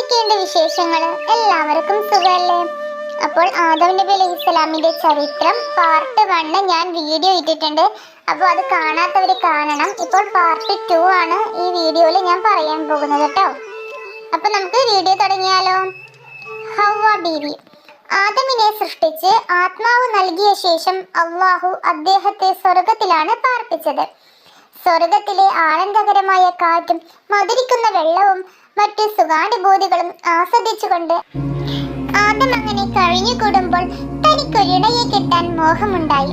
എന്തൊക്കെയുണ്ട് വിശേഷങ്ങൾ എല്ലാവർക്കും സുഖമല്ലേ അപ്പോൾ ആദം നബി അലൈഹി ഇസ്ലാമിന്റെ ചരിത്രം പാർട്ട് വണ്ണ് ഞാൻ വീഡിയോ ഇട്ടിട്ടുണ്ട്. അപ്പോൾ അത് കാണാത്തവർ കാണണം. ഇപ്പോൾ പാർട്ട് ടു ആണ് ഈ വീഡിയോയിൽ ഞാൻ പറയാൻ പോകുന്നത് കേട്ടോ. അപ്പൊ നമുക്ക് വീഡിയോ തുടങ്ങിയാലോ? ഹവ്വ ബീവി. ആദമിനെ സൃഷ്ടിച്ച് ആത്മാവ് നൽകിയ ശേഷം അള്ളാഹു അദ്ദേഹത്തെ സ്വർഗത്തിലാണ് പാർപ്പിച്ചത്. സ്വർഗത്തിലെ ആനന്ദകരമായ കാറ്റും മധുരിക്കുന്ന വെള്ളവും മറ്റു സുഖാനുഭൂതികളും ആസ്വദിച്ചുകൊണ്ട് ആദം അങ്ങനെ കഴിഞ്ഞുകൂടുമ്പോൾ തനിക്കൊരിണയെ കിട്ടാൻ മോഹമുണ്ടായി.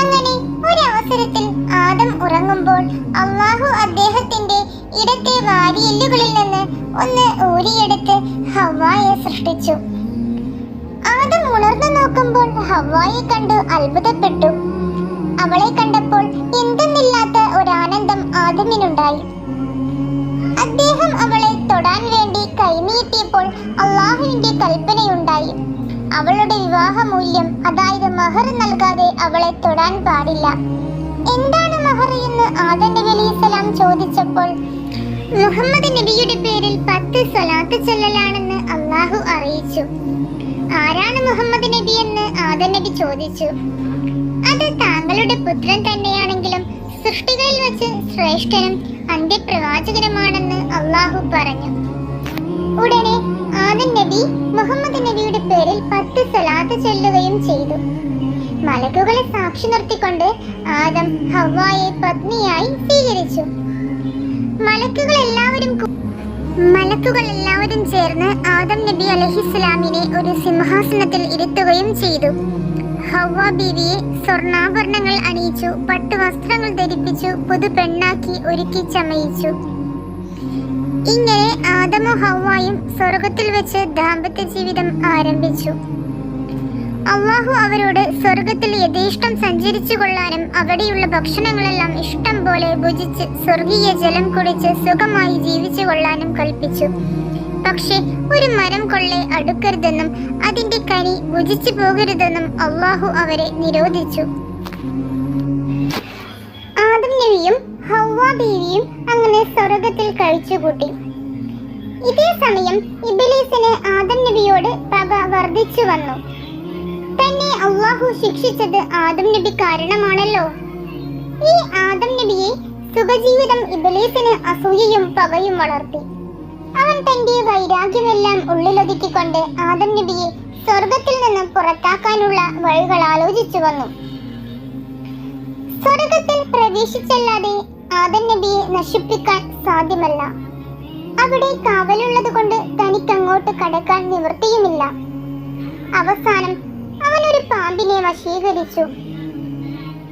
അങ്ങനെ ഒരു അവസരത്തിൽ ആദം ഉറങ്ങുമ്പോൾ അള്ളാഹു അദ്ദേഹത്തിന്റെ ഇടത്തെ വാരിയെല്ലുകളിൽ നിന്ന് ഒന്ന് ഊരിയെടുത്ത് ഹവായെ സൃഷ്ടിച്ചു. ആദം ഉണർന്നു നോക്കുമ്പോൾ ഹവായെ കണ്ടു അത്ഭുതപ്പെട്ടു. അവളെ കണ്ടപ്പോൾ എന്തെന്നില്ലാത്ത ഒരാനന്ദം ആദമിനുണ്ടായി. അദ്ദേഹം അവളെ തൊടാൻ വേണ്ടി കൈനീട്ടിയപ്പോൾ അള്ളാഹുവിന്റെ കൽപ്പനയുണ്ടായി. അവളുടെ വിവാഹ മൂല്യം അതായത് മഹർ നൽകാതെ അവളെ തൊടാൻ പാടില്ല. എന്താണ് മഹർ എന്ന് ആദന്റെ നബി അലൈഹിസ്സലാം ചോദിച്ചപ്പോൾ മുഹമ്മദ് നബിയുടെ പേരിൽ പത്ത് സ്വലാത്ത് ചൊല്ലലാണെന്ന് അള്ളാഹു അറിയിച്ചു. ആരാണ് മുഹമ്മദ് നബി എന്ന് ആദൻ നബി ചോദിച്ചു. അത് താങ്കളുടെ പുത്രൻ തന്നെയാണെങ്കിലും സൃഷ്ടികളിൽ വെച്ച് ശ്രേഷ്ഠനും അന്ത്യപ്രവാചകനുമാണെന്ന് അള്ളാഹു പറഞ്ഞു. ഉടനെ ആദൻ നബി മുഹമ്മദ് നബിയുടെ പേരിൽ പത്ത് സലാത്ത് ചൊല്ലുകയും ചെയ്തു. മലക്കുകളെ സാക്ഷി നിർത്തിക്കൊണ്ട് ആദം ഹവായെ പത്നിയായി സ്വീകരിച്ചു. മലക്കുകൾ എല്ലാവരും മലക്കുകൾ എല്ലാവരും ചേർന്ന് ആദം നബി അലഹിസ്ലാമിനെ ഒരു സിംഹാസനത്തിൽ ഇരുത്തുകയും ചെയ്തു. ഹവ്വ ബീവിയെ സ്വർണാഭരണങ്ങൾ അണിയിച്ചു പട്ടുവസ്ത്രങ്ങൾ ധരിപ്പിച്ചു പുതു പെണ്ണാക്കി ഒരുക്കി ചമയിച്ചു. ഇങ്ങനെ ആദമു ഹവായും സ്വർഗത്തിൽ വെച്ച് ദാമ്പത്യ ജീവിതം ആരംഭിച്ചു. അള്ളാഹു അവരോട് സ്വർഗത്തിൽ യഥേഷ്ടം സഞ്ചരിച്ചു കൊള്ളാനും അവിടെയുള്ള ഭക്ഷണങ്ങളെല്ലാം ഇഷ്ടം പോലെ ഭുജിച്ച് സ്വർഗീയ ജലം കുടിച്ച് സുഖമായി ജീവിച്ചു കൊള്ളാനും കൽപ്പിച്ചു. പക്ഷെ ഒരു മരം കൊള്ളെ അടുക്കരുതെന്നും അതിന്റെ കനി ഭുജിച്ചു പോകരുതെന്നും അള്ളാഹു അവരെ നിരോധിച്ചു. ആദം നബിയും ഹവ്വ ബീവിയും അങ്ങനെ സ്വർഗത്തിൽ കഴിച്ചുകൂട്ടി. ഇതേ സമയം ഇബിലീസിന് ആദം നബിയോട് പക വർദ്ധിച്ചു വന്നു. തന്നെ അള്ളാഹു ശിക്ഷിച്ചത് ആദം നബി കാരണമാണല്ലോ. ഈ ആദം നബിയെ സുഖജീവിതം ഇബിലീസിന് അസൂയയും പകയും വളർത്തി. അവൻ തന്റെ വൈരാഗ്യമെല്ലാം ഉള്ളിലൊതുക്കിക്കൊണ്ട് ആദം നബിയെ സ്വർഗത്തിൽ നിന്ന് പുറത്താക്കാനുള്ള വഴികൾ ആലോചിച്ചു വന്നു. സ്വർഗത്തിൽ പ്രവേശിച്ചല്ലാതെ ആദം നബിയെ നശിപ്പിക്കാൻ സാധ്യമല്ല. അവിടെ കാവലുള്ളത് കൊണ്ട് തനിക്ക് അങ്ങോട്ട് കടക്കാൻ നിവൃത്തിയുമില്ല. അവസാനം അവൻ ഒരു പാമ്പിനെ വശീകരിച്ചു.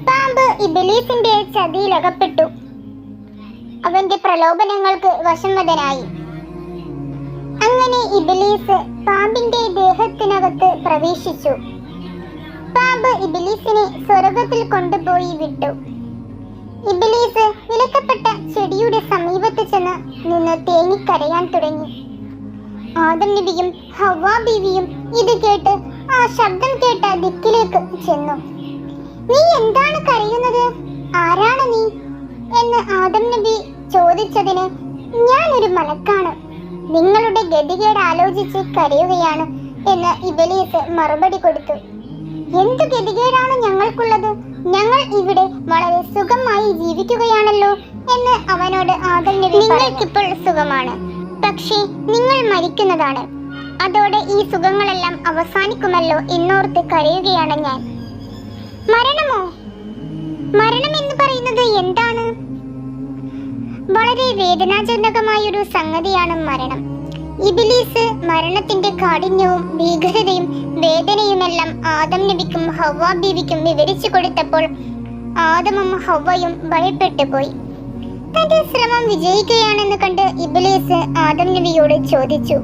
പാമ്പ് ഇബിലീസിന്റെ ചതിയിലകപ്പെട്ടു. അവന്റെ പ്രലോഭനങ്ങൾക്ക് വശംവദനായി അങ്ങനെ ഇബിലീസ് പാമ്പിന്റെ ദേഹത്തിനകത്ത് പ്രവേശിച്ചു. പാമ്പ് ഇബിലീസിനെ സ്വർഗത്തിൽ കൊണ്ടുപോയി വിട്ടു. ഇബിലീസ് വിലക്കപ്പെട്ട ചെടിയുടെ സമീപത്ത് ചെന്ന് നിന്ന് തേങ്ങിക്കരയാൻ തുടങ്ങി. ആദം നബിയും ഇത് കേട്ട് ആ ശബ്ദം കേട്ട ദിക്കിലേക്ക് ചെന്നു. നീ എന്താണ് കരയുന്നത്? ആരാണ് നീ? എന്ന് ആദം നബി ചോദിച്ചതിന് ഞാൻ ഒരു മലക്കാണ്. നിങ്ങളുടെ ഗതികേട് ആലോചിച്ച് കരയുകയാണ് എന്ന് ഇബലീസ് മറുപടി കൊടുത്തു. എന്തു ഗതികേടാണ് ഞങ്ങൾക്കുള്ളത്? ഞങ്ങൾ ഇവിടെ വളരെ സുഖമായി ജീവിക്കുകയാണല്ലോ എന്ന് അവനോട് ആദം നബി നിങ്ങൾക്കിപ്പോൾ സുഖമാണ്. പക്ഷേ നിങ്ങൾ മരിക്കുന്നതാണ്. അതോടെ ഈ സുഖങ്ങളെല്ലാം അവസാനിക്കുമല്ലോ എന്നോർത്ത് കരയുകയാണ് ഞാൻ. മരണമോ? മരണം എന്ന് പറയുന്നത് എന്താണ്? വളരെ വേദനാജനകമായ ഒരു സംഗതിയാണ് മരണം. ഇബിലീസ് മരണത്തിന്റെ കാഠിന്യവും ഭീകരതയും വേദനയുമെല്ലാം ആദം നബിക്കും ഹവ്വ ബീവിക്കും വിവരിച്ചു കൊടുത്തപ്പോൾ ആദമും ഹവ്വയും ഭയപ്പെട്ടു പോയി. തന്റെ ശ്രമം വിജയിക്കുകയാണെന്ന് കണ്ട് ഇബിലീസ് ആദം നബിയോട് ചോദിച്ചു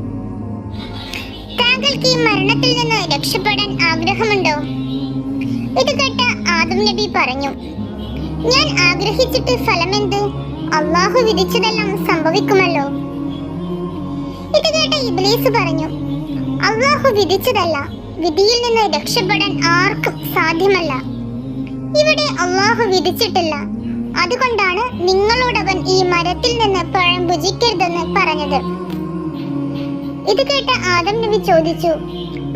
താങ്കൾക്ക് ഈ മരണത്തിൽ നിന്ന് രക്ഷപ്പെടാൻ ആഗ്രഹമുണ്ടോ? ഇത് കേട്ട ആദം നബി പറഞ്ഞു ഞാൻ ആഗ്രഹിച്ചിട്ട് ഫലമെന്ത്? അള്ളാഹു വിധിച്ചതെല്ലാം സംഭവിക്കുമല്ലോ? ഇത് കേട്ട ഇബ്ലീസ് പറഞ്ഞു അള്ളാഹു വിധിച്ചതല്ല വിധിയിൽ നിന്ന് രക്ഷപ്പെടാൻ ആർക്കും സാധ്യമല്ല. ഇവിടെ അള്ളാഹു വിധിച്ചിട്ടില്ല. അതുകൊണ്ടാണ് നിങ്ങളോടവൻ ഈ മരത്തിൽ നിന്ന് പഴം ഭുജിക്കരുതെന്ന് പറഞ്ഞത്. ഇത് കേട്ട ആദം നബി ചോദിച്ചു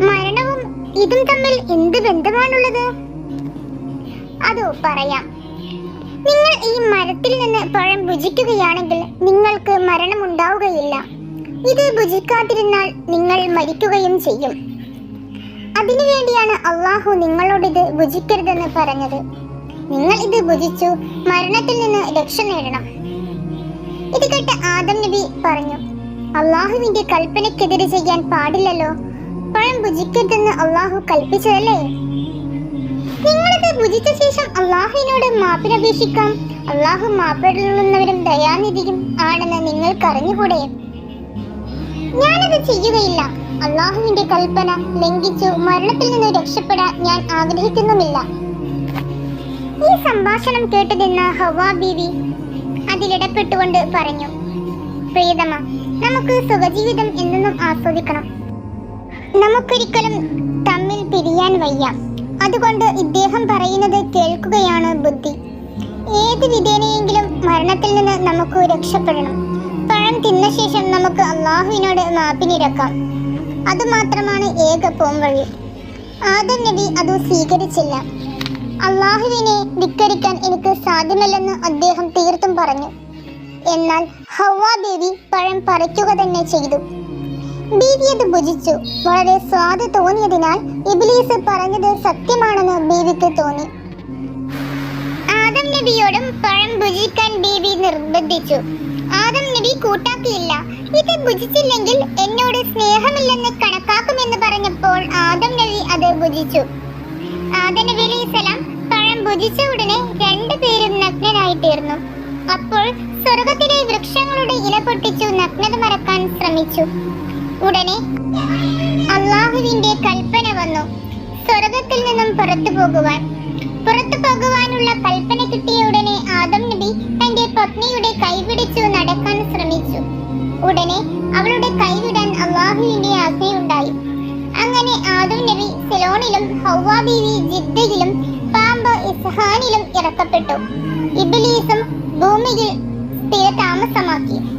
മരണവും ഇതും തമ്മിൽ എന്ത് ബന്ധമാണുള്ളത്? അതോ പറയാം നിങ്ങൾ ഈ മരത്തിൽ നിന്ന് പഴം ഭുജിക്കുകയാണെങ്കിൽ നിങ്ങൾക്ക് മരണമുണ്ടാവുകയില്ല. ഇത് ഭുജിക്കാതിരുന്നാൽ നിങ്ങൾ മരിക്കുകയും ചെയ്യും. അതിനുവേണ്ടിയാണ് അള്ളാഹു നിങ്ങളോട് ഇത് ഭുജിക്കരുതെന്ന് പറഞ്ഞത്. നിങ്ങൾ ഇത് ഭുജിച്ചു മരണത്തിൽ നിന്ന് രക്ഷ നേടണം. ഇത് കേട്ട് ആദം നബി പറഞ്ഞു അള്ളാഹുവിന്റെ കൽപ്പനയ്ക്കെതിരെ ചെയ്യാൻ പാടില്ലല്ലോ. പഴം ഭുജിക്കരുതെന്ന് അള്ളാഹു കൽപ്പിച്ചതല്ലേ? നിങ്ങളിത് ഭുജിച്ച ശേഷം അള്ളാഹുവിനോട് മാപ്പിനപേക്ഷിക്കാം അള്ളാഹു മാപ്പിടുന്നവരും ദയാനിധിയും ആണെന്ന് നിങ്ങൾക്ക് അറിഞ്ഞുകൂടെ? ഞാനത് ചെയ്യുകയില്ല. അള്ളാഹുവിന്റെ കൽപ്പന ലംഘിച്ചു മരണത്തിൽ നിന്ന് രക്ഷപ്പെടാൻ ഞാൻ ആഗ്രഹിക്കുന്നുമില്ല. ഈ സംഭാഷണം കേട്ടതെന്ന ഹവാ ബീവി അതിലിടപ്പെട്ടുകൊണ്ട് പറഞ്ഞു പ്രിയതമ നമുക്ക് സുഖജീവിതം എന്നൊന്നും ആസ്വദിക്കണം. നമുക്കൊരിക്കലും തമ്മിൽ പിരിയാൻ വയ്യ. അതുകൊണ്ട് ഇദ്ദേഹം പറയുന്നത് കേൾക്കുകയാണ് ബുദ്ധി. ഏത് വിധേനയെങ്കിലും മരണത്തിൽ നിന്ന് നമുക്ക് രക്ഷപ്പെടണം. പഴം തിന്ന ശേഷം നമുക്ക് അള്ളാഹുവിനോട് മാപ്പിനിരക്കാം അതുമാത്രമാണ് ഏക പോംവഴി ആദം നബി അത് സ്വീകരിച്ചില്ല. അള്ളാഹുവിനെ ധിക്കരിക്കാൻ എനിക്ക് സാധ്യമല്ലെന്ന് അദ്ദേഹം തീർത്തും പറഞ്ഞു. എന്നാൽ ഹവ്വ ദേവി പഴം പറിക്കുക തന്നെ ചെയ്തു. ബീവി അത് ഭുജിച്ചു? വളരെ സ്വാദ് തോന്നിയതിനാൽ ഇബിലീസ് പറഞ്ഞത് സത്യമാണെന്ന് ബീവിക്ക് തോന്നി. ആദം നബിയോടും പഴം ഭുജിക്കാൻ ബീവി നിർബന്ധിച്ചു. ആദം നബി കൂട്ടാക്കിയില്ല. ഇത് ഭുജിച്ചില്ലെങ്കിൽ എന്നോട് സ്നേഹമില്ലെന്ന് കണക്കാക്കുമെന്ന് പറഞ്ഞപ്പോൾ ആദം നബി അത് ഭുജിച്ചു. ആദം നബി അലൈസലാം പഴം ഭുജിച്ച ഉടനെ രണ്ടുപേരും നഗ്നരായി തീർന്നു. അപ്പോൾ സ്വർഗത്തിലെ വൃക്ഷങ്ങളുടെ ഇല പൊട്ടിച്ചു നഗ്നത മറക്കാൻ ശ്രമിച്ചു. ഉടനെ അള്ളാഹുവിന്റെ കൽപ്പന വന്നു. സ്വർഗത്തിൽ നിന്നും പുറത്തു പോകുവാൻ. പുറത്തു പോകുവാനുള്ള കൽപ്പന കിട്ടിയ ഉടനെ ആദം നബി തന്റെ പത്നിയുടെ കൈപിടിച്ചു നടക്കാൻ ശ്രമിച്ചു. ഉടനെ അവളുടെ കൈവിടാൻ അള്ളാഹുവിന്റെ ആജ്ഞയുണ്ടായി. അങ്ങനെ ആദം നബി സിലോണിലും ഹൗവാ ബീവി ജിദ്ദയിലും പാമ്പ് ഇസ്ഹാനിലും ഇറക്കപ്പെട്ടു. ഇബിലീസും ഭൂമിയിൽ സ്ഥിര താമസമാക്കി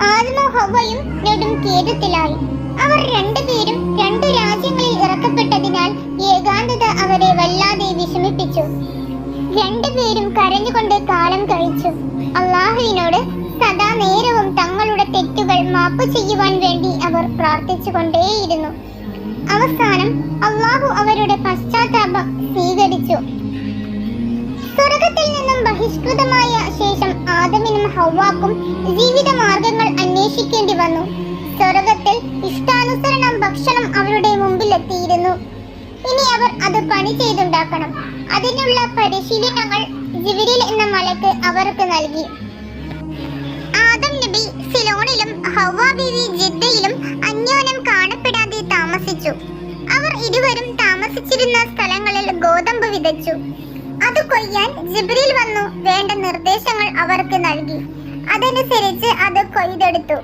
ആദമോ ഹവയും നെടും കേടത്തിലായി അവർ രണ്ടുപേരും രണ്ട് രാജ്യങ്ങളിൽ ഇറക്കപ്പെട്ടതിനാൽ ഏകാന്തത അവരെ വല്ലാതെ വിഷമിപ്പിച്ചു. രണ്ടുപേരും കരഞ്ഞുകൊണ്ട് കാലം കഴിച്ചു. അള്ളാഹുവിനോട് സദാ നേരവും തങ്ങളുടെ തെറ്റുകൾ മാപ്പ് ചെയ്യുവാൻ വേണ്ടി അവർ പ്രാർത്ഥിച്ചുകൊണ്ടേയിരുന്നു. അവസാനം അള്ളാഹു അവരുടെ പശ്ചാത്താപം സ്വീകരിച്ചു. സ്വർഗത്തിൽ നിന്നും ബഹിഷ്കൃതമായ ശേഷം ആദമിനും ഹൗവാക്കും ജീവിത മാർഗങ്ങൾ അന്വേഷിക്കേണ്ടി വന്നു. സ്വർഗത്തിൽ ഇഷ്ടാനുസരണം ഭക്ഷണം അവരുടെ മുമ്പിലെത്തിയിരുന്നു. ഇനി അവർ അത് പണി ചെയ്തുണ്ടാക്കണം. അതിനുള്ള പരിശീലനങ്ങൾ ജിബിരിൽ എന്ന മലക്ക് അവർക്ക് നൽകി. ആദം നബി സിലോണിലും ഹവ്വ ബീവി ജിദ്ദയിലും അന്യോന്യം കാണപ്പെടാതെ താമസിച്ചു. അവർ ഇരുവരും താമസിച്ചിരുന്ന സ്ഥലങ്ങളിൽ ഗോതമ്പ് വിതച്ചു. അത് കൊയ്യാൻ ജിബ്രീൽ വന്നു. വേണ്ട നിർദ്ദേശങ്ങൾ അവർക്ക് നൽകി. അതനുസരിച്ച് അത് കൊയ്തെടുത്തു.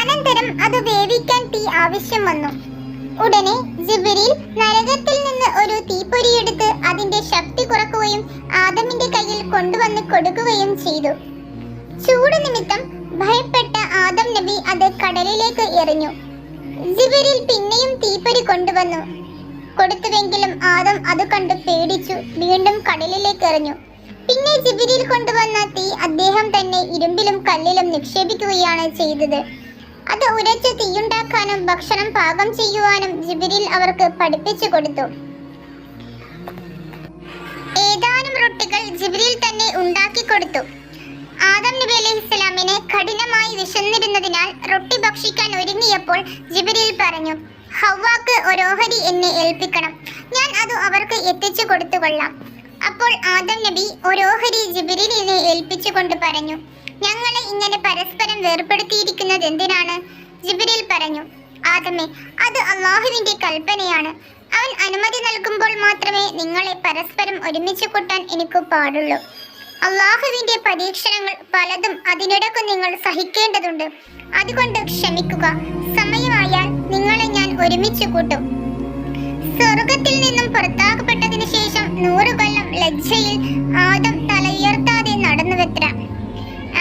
അനന്തരം അത് വേവിക്കാൻ തീ ആവശ്യം വന്നു. ഉടനെ ജിബിരിൽ നരകത്തിൽ നിന്ന് ഒരു തീപ്പൊരിയെടുത്ത് അതിന്റെ ശക്തി കുറക്കുകയും ആദമിന്റെ കയ്യിൽ കൊണ്ടുവന്ന് കൊടുക്കുകയും ചെയ്തു. ചൂട് നിമിത്തം ഭയപ്പെട്ട ആദം നബി അത് കടലിലേക്ക് എറിഞ്ഞു. ജിബിരിൽ പിന്നെയും തീപ്പൊരി കൊണ്ടുവന്നു. കൊടുത്തുവെങ്കിലും ആദം അത് കണ്ട് പേടിച്ചു. വീണ്ടും കടലിലേക്ക് എറിഞ്ഞു. പിന്നെ ജിബിരിൽ കൊണ്ടുവന്ന തീ അദ്ദേഹം തന്നെ ഇരുമ്പിലും കല്ലിലും നിക്ഷേപിക്കുകയാണ് ചെയ്തത്. അത് ഉരച്ച് തീയുണ്ടാക്കാനും ഭക്ഷണം പാകം ചെയ്യുവാനും ജിബിരിൽ അവർക്ക് പഠിപ്പിച്ചു കൊടുത്തു. ഏതാനും റൊട്ടികൾ ജിബിരിൽ തന്നെ ഉണ്ടാക്കി കൊടുത്തു. ആദം നബി അലൈഹി സ്വലാമിനെ കഠിനമായി വിശന്നിരുന്നതിനാൽ റൊട്ടി ഭക്ഷിക്കാൻ ഒരുങ്ങിയപ്പോൾ ജിബിരിൽ പറഞ്ഞു ഹവ്വാക്ക് ഓഹരി എന്നെ ഏൽപ്പിക്കണം. ഞാൻ അത് അവർക്ക് എത്തിച്ചു കൊടുത്തുകൊള്ളാം അപ്പോൾ ആദം നബി ഒരു ഒരോഹരി ജിബ്രീലിനെ ഏൽപ്പിച്ചുകൊണ്ട് പറഞ്ഞു ഞങ്ങളെ ഇങ്ങനെ പരസ്പരം വേർപ്പെടുത്തിയിരിക്കുന്നത് എന്തിനാണ്? ജിബിരിൽ പറഞ്ഞു ആദമേ അത് അള്ളാഹുവിന്റെ കൽപ്പനയാണ്. അവൻ അനുമതി നൽകുമ്പോൾ മാത്രമേ നിങ്ങളെ പരസ്പരം ഒരുമിച്ച് കൂട്ടാൻ എനിക്ക് പാടുള്ളൂ. അള്ളാഹുവിന്റെ പരീക്ഷണങ്ങൾ പലതും അതിനിടക്ക് നിങ്ങൾ സഹിക്കേണ്ടതുണ്ട്. അതുകൊണ്ട് ക്ഷമിക്കുക. ഞാൻ ഒരുമിച്ച് കൂട്ടും. സ്വർഗത്തിൽ നിന്നും പുറത്താക്കപ്പെട്ടതിന് ശേഷം നൂറ് കൊല്ലം ലജ്ജയിൽ ആദം തലയുയർത്താതെ നടന്നുവെത്ര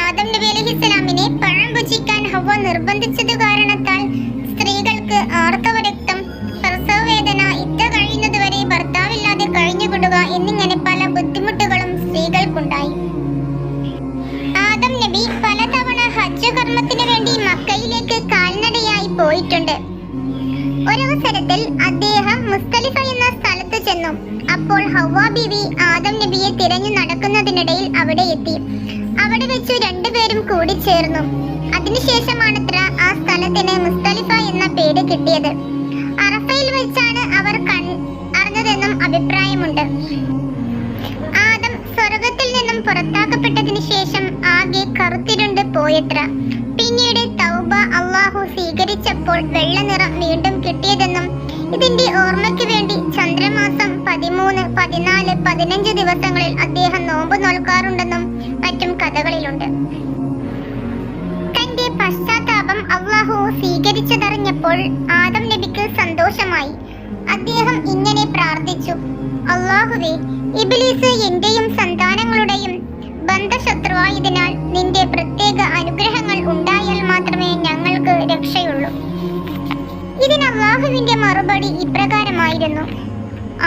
ആദം നബി അലഹി ഇസ്ലാമിനെ പഴം ഭുജിക്കാൻ ഹവ നിർബന്ധിച്ചത് കാരണത്താൽ സ്ത്രീകൾക്ക് ആർത്തവ ബീവി ആദം നബിയെ തിരഞ്ഞു നടക്കുന്നതിനിടയിൽ അവിടെ എത്തി. അവിടെ വെച്ച് രണ്ടുപേരും കൂടിച്ചേർന്നു അതിനുശേഷമാണത്ര ആ സ്ഥലത്തിന് മുസ്തലിഫ എന്ന പേര് കിട്ടിയത്. അറഫയിൽ വെച്ചാണ് അവർ അറിഞ്ഞതെന്നും അഭിപ്രായമുണ്ട്. ആദം സ്വർഗത്തിൽ നിന്നും പുറത്താക്കപ്പെട്ടതിനു ശേഷം ആകെ കറുത്തിരുണ്ട് പോയത്ര. പിന്നീട് തൗബ അള്ളാഹു സ്വീകരിച്ചപ്പോൾ വെള്ള നിറം വീണ്ടും കിട്ടിയതെന്നും ഇതിന്റെ ഓർമ്മയ്ക്ക് വേണ്ടി ചന്ദ്രമാസം പതിമൂന്ന് പതിനാല് പതിനഞ്ച് ദിവസങ്ങളിൽ അദ്ദേഹം നോമ്പ് നോൽക്കാറുണ്ടെന്നും മറ്റും കഥകളിലുണ്ട്. തന്റെ പശ്ചാത്താപം അള്ളാഹു സ്വീകരിച്ചതറിഞ്ഞപ്പോൾ ആദം നബിക്ക് സന്തോഷമായി. അദ്ദേഹം ഇങ്ങനെ പ്രാർത്ഥിച്ചു അള്ളാഹുവെ ഇബിലീസ് എന്റെയും സന്താനങ്ങളുടെയും ബന്ധശത്രുവായതിനാൽ നിന്റെ പ്രത്യേക അനുഗ്രഹങ്ങൾ ഉണ്ടായാൽ മാത്രമേ ഞങ്ങൾക്ക് രക്ഷയുള്ളൂ. ഇതിന് അള്ളാഹുവിന്റെ മറുപടി ഇപ്രകാരമായിരുന്നു.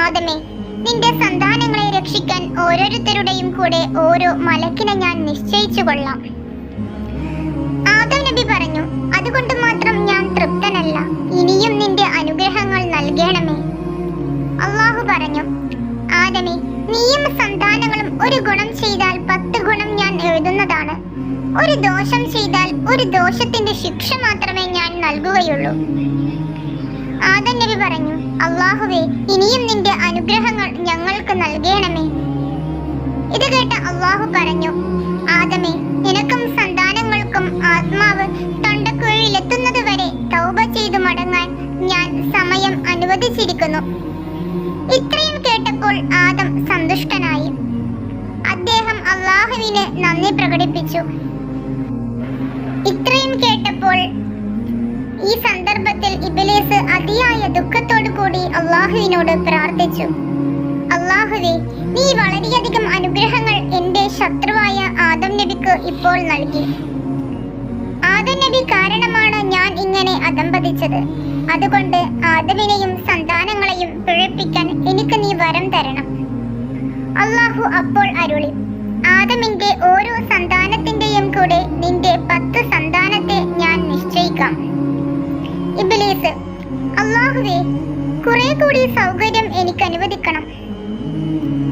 ആദമേ നിന്റെ സന്താനങ്ങളെ രക്ഷിക്കാൻ ഓരോരുത്തരുടെയും കൂടെ ഓരോ മലക്കിനെ ഞാൻ നിശ്ചയിച്ചു കൊള്ളാം. ആദം നബി പറഞ്ഞു അതുകൊണ്ട് മാത്രം ഞാൻ തൃപ്തനല്ല. ഇനിയും നിന്റെ അനുഗ്രഹങ്ങൾ നൽകണമേ. അള്ളാഹു പറഞ്ഞു ആദമേ നീയും സന്താനങ്ങളും ഒരു ഗുണം ചെയ്താൽ പത്ത് ഗുണം ഞാൻ എഴുതുന്നതാണ്. ഒരു ദോഷം ചെയ്താൽ ഒരു ദോഷത്തിന്റെ ശിക്ഷ മാത്രമേ ഞാൻ നൽകുകയുള്ളൂ. ആദം നബി പറഞ്ഞു അള്ളാഹുവേ ഇനിയും നിന്റെ അനുഗ്രഹങ്ങൾ ഞങ്ങൾക്ക് നൽകണമേ. ഇത് കേട്ട അള്ളാഹു പറഞ്ഞു ആദമേ നിനക്കും സന്താനങ്ങൾക്കും ആത്മാവ് തൊണ്ടക്കുഴിയിലെത്തുന്നത് വരെ തൗബ ചെയ്ത് മടങ്ങാൻ ഞാൻ സമയം അനുവദിച്ചിരിക്കുന്നു. ഇത്രയും കേട്ടപ്പോൾ ആദം സന്തുഷ്ടനായി. അദ്ദേഹം അള്ളാഹുവിന് നന്ദി പ്രകടിപ്പിച്ചു. ഇത്രയും കേട്ടപ്പോൾ ഈ സന്ദർഭത്തിൽ ഇബിലേസ് അതിയായ ദുഃഖത്തോടു കൂടി അള്ളാഹുവിനോട് പ്രാർത്ഥിച്ചു. അള്ളാഹുവെ നീ വളരെയധികം അനുഗ്രഹങ്ങൾ എന്റെ ശത്രുവായ ആദം നബിക്ക് ഇപ്പോൾ നൽകി. ആദം നബി കാരണമാണ് ഞാൻ ഇങ്ങനെ അധംപതിച്ചത്. അതുകൊണ്ട് ആദമിനെയും സന്താനങ്ങളെയും പിഴപ്പിക്കാൻ എനിക്ക് നീ വരം തരണം. അള്ളാഹു അപ്പോൾ അരുളി. ആദമിന്റെ ഓരോ സന്താനത്തിന്റെയും കൂടെ നിന്റെ പത്ത് സന്താനത്തെ ഞാൻ നിശ്ചയിക്കാം. ഇബിലീസ് അള്ളാഹുവേ കുറെ കൂടി സൗകര്യം എനിക്ക് അനുവദിക്കണം.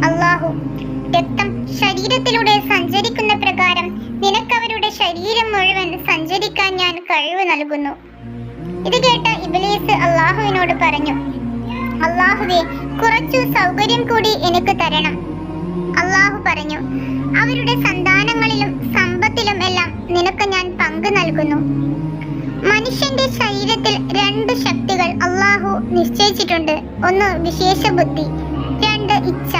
അള്ളാഹു രക്തം ശരീരത്തിലൂടെ സഞ്ചരിക്കുന്ന പ്രകാരം നിനക്കവരുടെ ശരീരം മുഴുവൻ സഞ്ചരിക്കാൻ ഞാൻ കഴിവ് നൽകുന്നു. ഇത് കേട്ട ഇബിലീസ് അള്ളാഹുവിനോട് പറഞ്ഞു അള്ളാഹുവേ കുറച്ചു സൗകര്യം കൂടി എനിക്ക് തരണം. അള്ളാഹു പറഞ്ഞു അവരുടെ സന്താനങ്ങളിലും സമ്പത്തിലും എല്ലാം നിനക്ക് ഞാൻ പങ്ക് നൽകുന്നു. മനുഷ്യന്റെ ശരീരത്തിൽ രണ്ട് ശക്തികൾ അള്ളാഹു നിശ്ചയിച്ചിട്ടുണ്ട്. ഒന്ന് വിശേഷ ബുദ്ധി രണ്ട് ഇച്ഛ.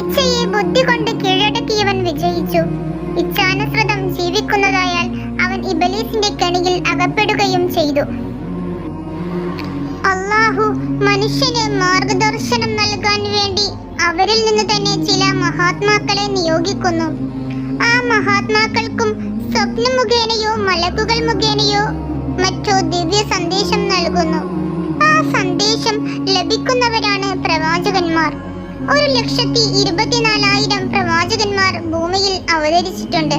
ഇച്ഛയെ ബുദ്ധി കൊണ്ട് കീഴടക്കിയവൻ വിജയിച്ചു. ഇച്ഛാനുസൃതം ജീവിക്കുന്നതായാൽ അവൻ ഇബലീസിന്റെ കണിയിൽ അകപ്പെടുകയും ചെയ്തു. അള്ളാഹു മനുഷ്യനെ വേണ്ടി അവരിൽ നിന്ന് തന്നെ ചില മഹാത്മാക്കളെ നിയോഗിക്കുന്നു. ആ മഹാത്മാക്കൾക്കും സ്വപ്ന മുഖേനയോ മലക്കുകൾ മുഖേനയോ മറ്റോ ദിവ്യ സന്ദേശം നൽകുന്നു. ആ സന്ദേശം ലഭിക്കുന്നവരാണ് പ്രവാചകന്മാർ. ഒരു ലക്ഷത്തി ഇരുപത്തിനാലായിരം പ്രവാചകന്മാർ ഭൂമിയിൽ അവതരിച്ചിട്ടുണ്ട്.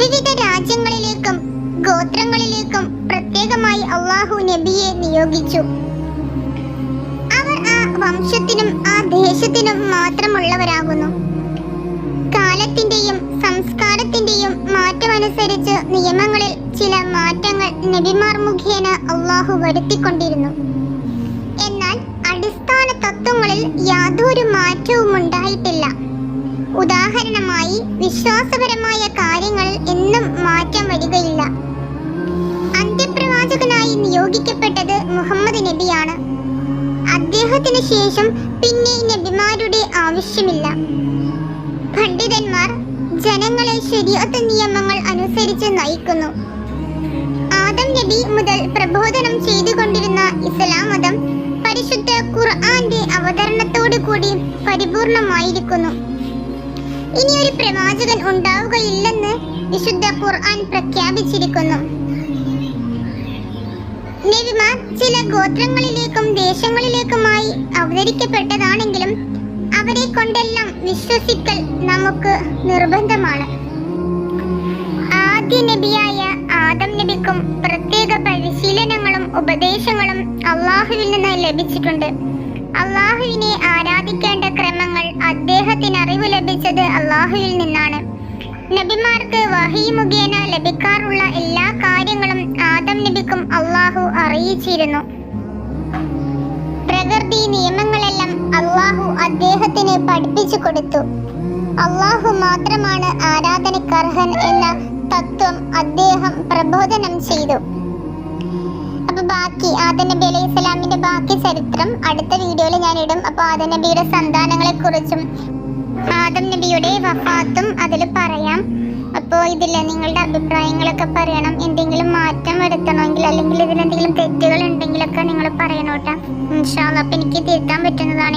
വിവിധ രാജ്യങ്ങളിലേക്കും ഗോത്രങ്ങളിലേക്കും പ്രത്യേകമായി അള്ളാഹു നബിയെ നിയോഗിച്ചു. വംശത്തിനും ആ ദേശത്തിനും മാത്രമുള്ളവരാകുന്നു. കാലത്തിന്റെയും സംസ്കാരത്തിന്റെയും മാറ്റമനുസരിച്ച് നിയമങ്ങളിൽ ചില മാറ്റങ്ങൾ നബിമാർ മുഖേന അള്ളാഹു വരുത്തിക്കൊണ്ടിരുന്നു. എന്നാൽ അടിസ്ഥാന തത്വങ്ങളിൽ യാതൊരു മാറ്റവും ഉണ്ടായിട്ടില്ല. ഉദാഹരണമായി വിശ്വാസപരമായ കാര്യങ്ങൾ എന്നും മാറ്റം വരികയില്ല. അന്ത്യപ്രവാചകനായി നിയോഗിക്കപ്പെട്ടത് മുഹമ്മദ് നബിയാണ്. അദ്ദേഹത്തിന് ശേഷം പിന്നെ നബിമാരുടെ ആവശ്യമില്ല. പണ്ഡിതന്മാർ ജനങ്ങളെ ശരിയത്ത് നിയമങ്ങൾ അനുസരിച്ച് നയിക്കുന്നു. ആദം നബി മുതൽ പ്രബോധനം ചെയ്തുകൊണ്ടിരുന്ന ഇസ്ലാം മതം പരിശുദ്ധ ഖുർആന്റെ അവതരണത്തോടു കൂടി പരിപൂർണമായിരിക്കുന്നു. ഇനി ഒരു പ്രവാചകൻ ഉണ്ടാവുകയില്ലെന്ന് വിശുദ്ധ ഖുർആൻ പ്രഖ്യാപിച്ചിരിക്കുന്നു. നബിമാർ ചില ഗോത്രങ്ങളിലേക്കും ദേശങ്ങളിലേക്കുമായി അവതരിക്കപ്പെട്ടതാണെങ്കിലും അവരെ കൊണ്ടെല്ലാം വിശ്വസിക്കൽ നമുക്ക് നിർബന്ധമാണ്. ആദ്യ നബിയായ ആദം നബിക്കും പ്രത്യേക പരിശീലനങ്ങളും ഉപദേശങ്ങളും അള്ളാഹുവിൽ നിന്ന് ലഭിച്ചിട്ടുണ്ട്. അള്ളാഹുവിനെ ആരാധിക്കേണ്ട ക്രമങ്ങൾ അദ്ദേഹത്തിന് അറിവ് ലഭിച്ചത് അള്ളാഹുവിൽ നിന്നാണ്. നബിമാർക്ക് വഹി മുഖേന ലഭിക്കാറുള്ള എല്ലാ കാര്യങ്ങളും ആദം നബിക്കും അള്ളാഹു അറിയിച്ചിരുന്നു. പ്രകൃതി നിയമങ്ങളെല്ലാം അള്ളാഹു അദ്ദേഹത്തിന് പഠിപ്പിച്ചു കൊടുത്തു. അള്ളാഹു മാത്രമാണ് ആരാധനക്കർഹൻ എന്ന തത്വം അദ്ദേഹം പ്രബോധനം ചെയ്തു. അപ്പൊ ബാക്കി ആദം നബി അലൈഹി സ്വലാമിന്റെ ബാക്കി ചരിത്രം അടുത്ത വീഡിയോയിൽ ഞാൻ ഇടും. അപ്പൊ ആദം നബിയുടെ സന്താനങ്ങളെ കുറിച്ചും ആദം നബിയുടെ വഫാത്തും അതിൽ പറയാം. അപ്പോൾ ഇതിൽ നിങ്ങളുടെ അഭിപ്രായങ്ങളൊക്കെ പറയണം. എന്തെങ്കിലും മാറ്റം വരുത്തണമെങ്കിൽ അല്ലെങ്കിൽ ഇതിലെന്തെങ്കിലും തെറ്റുകൾ ഉണ്ടെങ്കിലൊക്കെ നിങ്ങൾ പറയണോട്ടാ. ഇൻഷാല്ല അപ്പം എനിക്ക് തിരുത്താൻ പറ്റുന്നതാണ്.